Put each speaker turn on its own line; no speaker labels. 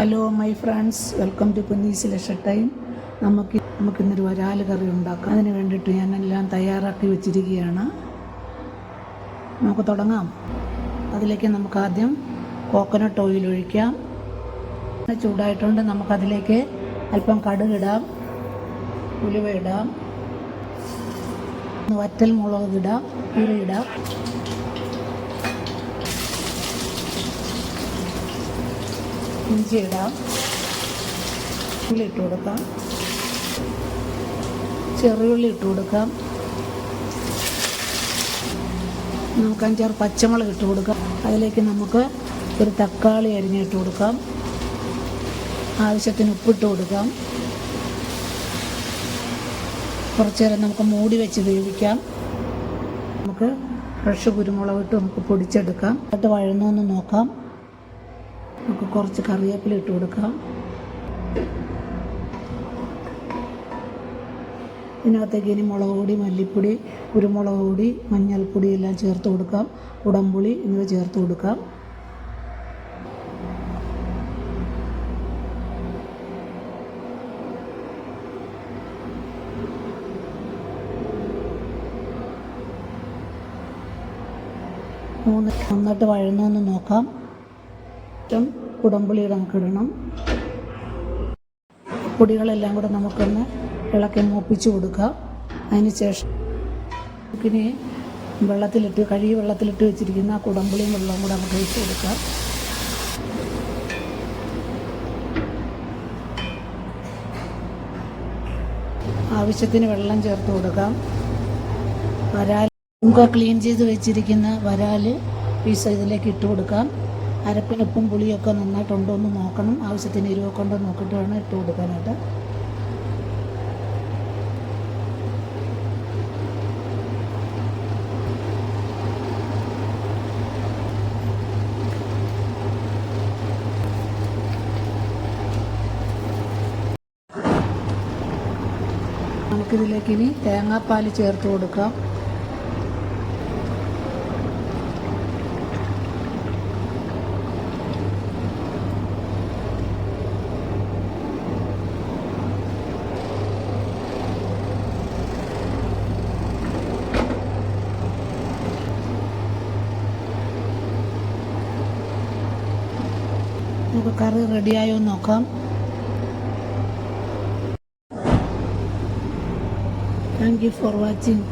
Hello my friends welcome to കുന്നീസ് ലക്ഷ time നമുക്ക് നമുക്കിന്നൊരു വരാൽ കറി ഉണ്ടാക്കാം. അതിന് വേണ്ടിയിട്ട് ഞാൻ എല്ലാം തയ്യാറാക്കി വെച്ചിരിക്കുകയാണ്. നമുക്ക് തുടങ്ങാം. അതിലേക്ക് നമുക്ക് ആദ്യം കോക്കനട്ട് ഓയിൽ ഒഴിക്കാം. ചൂടായിട്ടുണ്ട്. നമുക്കതിലേക്ക് അല്പം കടുക് ഇടാം. ഉലുവ ഇടാം. വറ്റൽ മുളക് ഇടാം. ഉരി ഇഞ്ചി ഇടാം. ഉള്ളി ഇട്ട് കൊടുക്കാം. ചെറിയുള്ളി ഇട്ട് കൊടുക്കാം. നമുക്ക് അഞ്ചാറ് പച്ചമുളക് ഇട്ട് കൊടുക്കാം. അതിലേക്ക് നമുക്ക് ഒരു തക്കാളി അരിഞ്ഞിട്ട് കൊടുക്കാം. ആവശ്യത്തിന് ഉപ്പിട്ട് കൊടുക്കാം. കുറച്ച് നേരം നമുക്ക് മൂടി വെച്ച് വേവിക്കാം. നമുക്ക് ഫ്രഷ് കുരുമുളക് ഇട്ട് നമുക്ക് പൊടിച്ചെടുക്കാം. എന്നിട്ട് വഴന്നൊന്ന് നോക്കാം. നമുക്ക് കുറച്ച് കറിവേപ്പില ഇട്ട് കൊടുക്കാം. ഇതിനകത്തേക്ക് ഇനി മുളക് പൊടി മല്ലിപ്പൊടി കുരുമുളക് പൊടി മഞ്ഞൾപ്പൊടി എല്ലാം ചേർത്ത് കൊടുക്കാം. കുടംപുളി എന്നിവ ചേർത്ത് കൊടുക്കാം. മൂന്ന് നന്നായിട്ട് വഴന്നൊന്ന് നോക്കാം. ഏറ്റവും കുടംപുളിയുടെ നമുക്ക് ഇടണം. പൊടികളെല്ലാം കൂടെ നമുക്കൊന്ന് ഇളക്കി മൂപ്പിച്ച് കൊടുക്കാം. അതിന് ശേഷം വെള്ളത്തിലിട്ട് കഴുകി വെള്ളത്തിലിട്ട് വെച്ചിരിക്കുന്ന ആ കുടംപുളിയും വെള്ളവും കൂടെ നമുക്ക് ഒഴിച്ച് കൊടുക്കാം. ആവശ്യത്തിന് വെള്ളം ചേർത്ത് കൊടുക്കാം. വരാൽ നമുക്ക് ക്ലീൻ ചെയ്ത് വെച്ചിരിക്കുന്ന വരാൽ പീസ് ഇതിലേക്ക് ഇട്ട് കൊടുക്കാം. അരപ്പിന് ഉപ്പും പുളിയൊക്കെ നന്നായിട്ടുണ്ടോ എന്ന് നോക്കണം. ആവശ്യത്തിന് എരിവൊക്കെ ഉണ്ടോ നോക്കിയിട്ട് വേണം ഇട്ട് കൊടുക്കാനായിട്ട്. നമുക്കിതിലേക്ക് ഇനി തേങ്ങാപ്പാൽ ചേർത്ത് കൊടുക്കാം. നമുക്ക് കറി റെഡിയായോ നോക്കാം. Thank you for watching